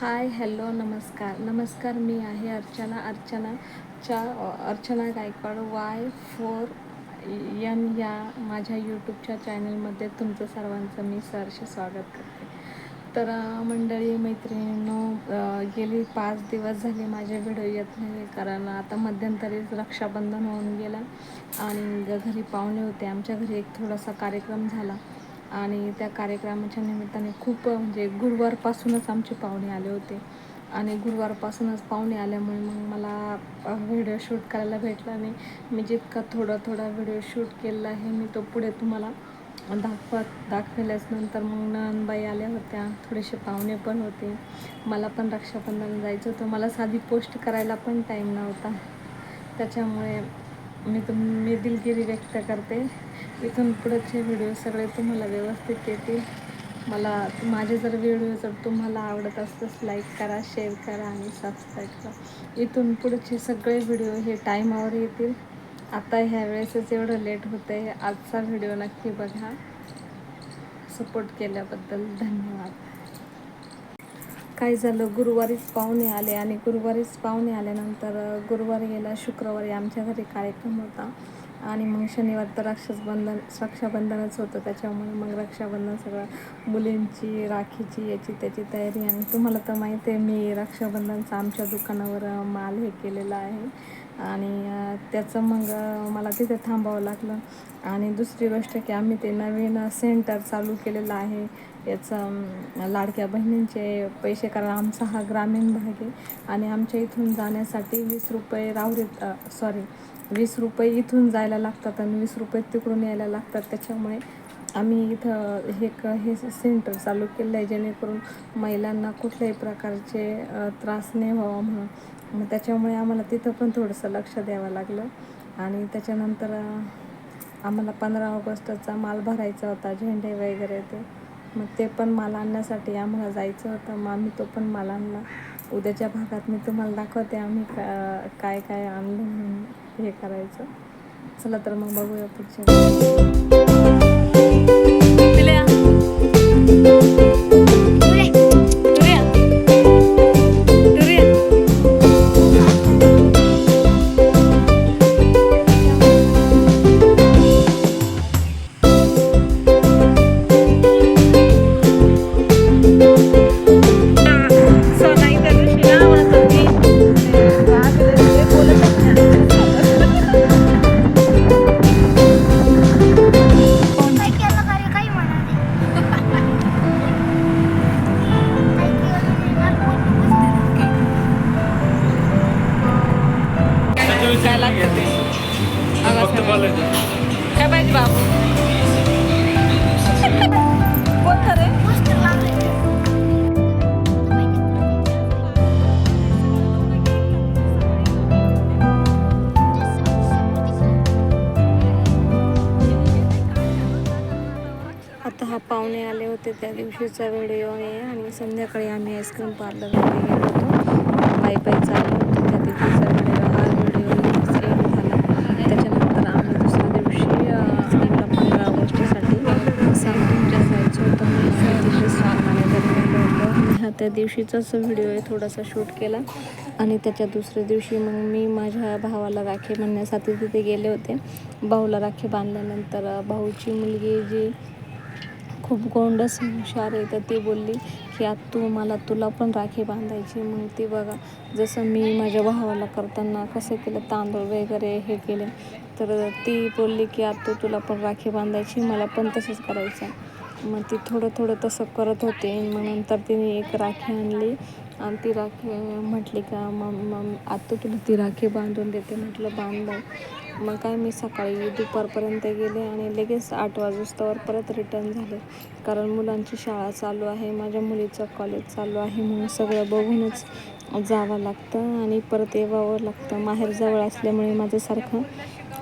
Hi hello नमस्कार. नमस्कार मी आहे Archana. अर्चनाच्या Archana Gaikwad Y four N या माझ्या यूट्यूबच्या चॅनलमध्ये तुमचं सर्वांचं मी सहर्ष स्वागत करते. तर मंडळी मैत्रिणींनो गेली पाच दिवस झाले माझे व्हिडिओ येत नाही कारण आता मध्यंतरीच रक्षाबंधन होऊन गेलं आणि घरी पाहुणे होते. आमच्या घरी एक थोडासा कार्यक्रम झाला. आणि त्या कार्यक्रमाच्या निमित्ताने खूप म्हणजे गुरुवारपासूनच आमचे पाहुणे आले होते. आणि गुरुवारपासूनच पाहुणे आल्यामुळे मग मला व्हिडिओ शूट करायला भेटला नाही. मी जितका थोडा थोडा व्हिडिओ शूट केलेला आहे मी तो पुढे तुम्हाला दाखवत दाखवल्याच नंतर मग नंदबाई आल्या होत्या. थोडेसे पाहुणे पण होते. मला पण रक्षाबंधन जायचं होतं. मला साधी पोस्ट करायला पण टाईम नव्हता. त्याच्यामुळे मी तुम मी दिलगिरी व्यक्त करते. इथून पुढचे व्हिडिओ सगळे तुम्हाला व्यवस्थित येतील. मला माझे जर व्हिडिओ जर तुम्हाला आवडत असल्यास लाईक करा शेअर करा आणि सबस्क्राईब करा. इथून पुढचे सगळे व्हिडिओ हे टाईमावर येतील. आता ह्या वेळेसच एवढं लेट होतं आहे आजचा व्हिडिओ नक्की बघा. सपोर्ट केल्याबद्दल धन्यवाद. काय झालं? गुरुवारीच पाहुणे आले आणि गुरुवारीच पाहुणे आल्यानंतर गुरुवारी गेला शुक्रवारी आमच्या घरी कार्यक्रम होता. आणि मग शनिवार तर रक्षाबंधन रक्षाबंधनच होतं. त्याच्यामुळे मग रक्षाबंधन सगळं मुलींची राखीची याची त्याची तयारी. आणि तुम्हाला तर माहिती आहे मी रक्षाबंधनचा आमच्या दुकानावर माल हे केलेला आहे. आणि त्याचं मग मला तिथे थांबावं लागलं. आणि दुसरी गोष्ट की आम्ही ते नवीन सेंटर चालू केलेलं आहे. याचं लाडक्या बहिणींचे पैसे कारण आमचा हा ग्रामीण भाग आहे. आणि आमच्या इथून जाण्यासाठी वीस रुपये राहुरीत सॉरी वीस रुपये इथून जायला लागतात आणि वीस रुपये तिकडून यायला लागतात. त्याच्यामुळे आम्ही इथं हे क हे सेंटर चालू केलं आहे जेणेकरून महिलांना कुठल्याही प्रकारचे त्रास नाही व्हावा म्हणून. मग त्याच्यामुळे आम्हाला तिथं पण थोडंसं लक्ष द्यावं लागलं. आणि त्याच्यानंतर आम्हाला पंधरा ऑगस्टचा माल भरायचा होता झेंडे वगैरे ते. मग ते पण माल आणण्यासाठी आम्हाला जायचं होतं. मग आम्ही तो पण माल आणला. उद्याच्या भागात मी तुम्हाला दाखवते आम्ही का काय काय आणलं म्हणून हे करायचं. चला तर मग बघूया पुढच्या फक्त बोलायचं काय पाहिजे बाबू कोणतं रे आता हा पाहुणे आले होते त्या दिवशीचा व्हिडिओ आहे आणि संध्याकाळी आम्ही आईस्क्रीम पार्लरमध्ये गेलो होतो. बाई बाई चालू होतो त्या दिवशीचा व्हिडिओ हा व्हिडिओ सेम झाला त्याच्यानंतर आम्ही दुसऱ्या दिवशी अं, आम्हाला पंधरा ऑगस्टसाठी सामटूनच्या जायचं होतं मी त्या दिवशी सामान्य गेलो होतो मी हा त्या दिवशीचाच व्हिडिओ आहे थोडासा शूट केला. आणि त्याच्या दुसऱ्या दिवशी मग मी माझ्या भावाला राखी बांधण्यासाठी तिथे गेले होते. भाऊला राखी बांधल्यानंतर भाऊची मुलगी जी खूप गोंडस हुशार आहे तर ती बोलली की आता तू मला तुला पण राखी बांधायची. मग ती बघा जसं मी माझ्या भावाला करताना कसं केलं तांदूळ वगैरे हे केले तर ती बोलली की आता तू तुला पण राखी बांधायची मला पण तसंच करायचं मग ती थोडं थोडं तसं करत होते. मग नंतर तिने एक राखी आणली. आणि ती राखी म्हटली का मग मग आता तुला ती राखी बांधून देते. म्हटलं बांध मग काय मी सकाळी दुपारपर्यंत गेले आणि लगेच आठ वाजोस्तवर परत रिटर्न झाले. कारण मुलांची शाळा चालू आहे. माझ्या मुलीचं कॉलेज चालू आहे. म्हणून सगळं बघूनच जावं लागतं आणि परत येवावं लागतं. माहेर जवळ असल्यामुळे माझ्यासारखं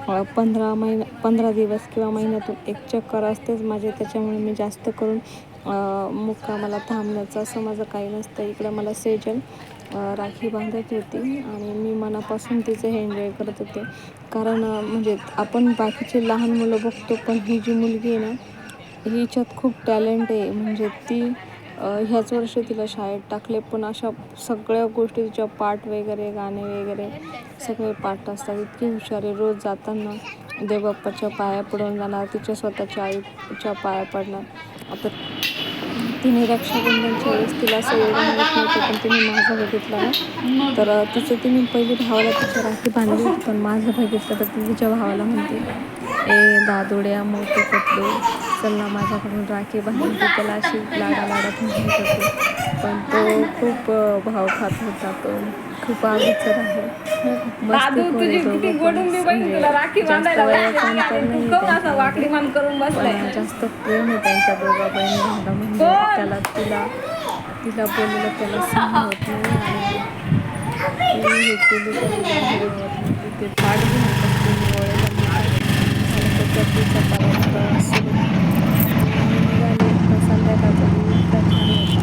पंधरा महिना पंधरा दिवस किंवा महिन्यातून एक चक्कर असतेच. माझे त्याच्यामुळे मी जास्त करून मुक्कामाला थांबण्याचं असं माझं काही नसतं. इकडं मला सेजल राखी बांधत होती आणि मी मनापासून तिचं हे एन्जॉय करत होते. कारण म्हणजे आपण बाकीचे लहान मुलं बघतो पण ही जी मुलगी आहे ना हिच्यात खूप टॅलेंट आहे. म्हणजे ती ह्याच वर्षी तिला शाळेत टाकले पण अशा सगळ्या गोष्टी तिच्या पाठ वगैरे गाणे वगैरे सगळे पाठ असतात. इतकी हुशारी रोज जाताना. देवबाप्पाच्या पाया पडून जाणार तिच्या स्वतःच्या आईच्या पाया पडणार. आता तिने रक्षाबंधनच्या वेळेस तिला सगळं माहीत नव्हतं पण तिने माझं बघितलं ना. तर तिचं तिने पहिले भावाला तिच्या राखी बांधली होती पण माझं बघितलं तर ती तिच्या भावाला म्हणते ए दादोड्या मोठे कपडे चल ना माझ्याकडून राखी बांधली ती त्याला अशी लाडा लाडात म्हणत होते पण तो खूप भाव खात होता. तो खूप आहे मस्तीखोर तुझी आहे जास्त प्रेम आहे त्यांच्या दोघा बहीण भावना म्हणजे? त्याला तिला तिला बोललेलं त्याला सहन होत नाही. आणि. ते पाठ घेऊन बसलेली Baju anak.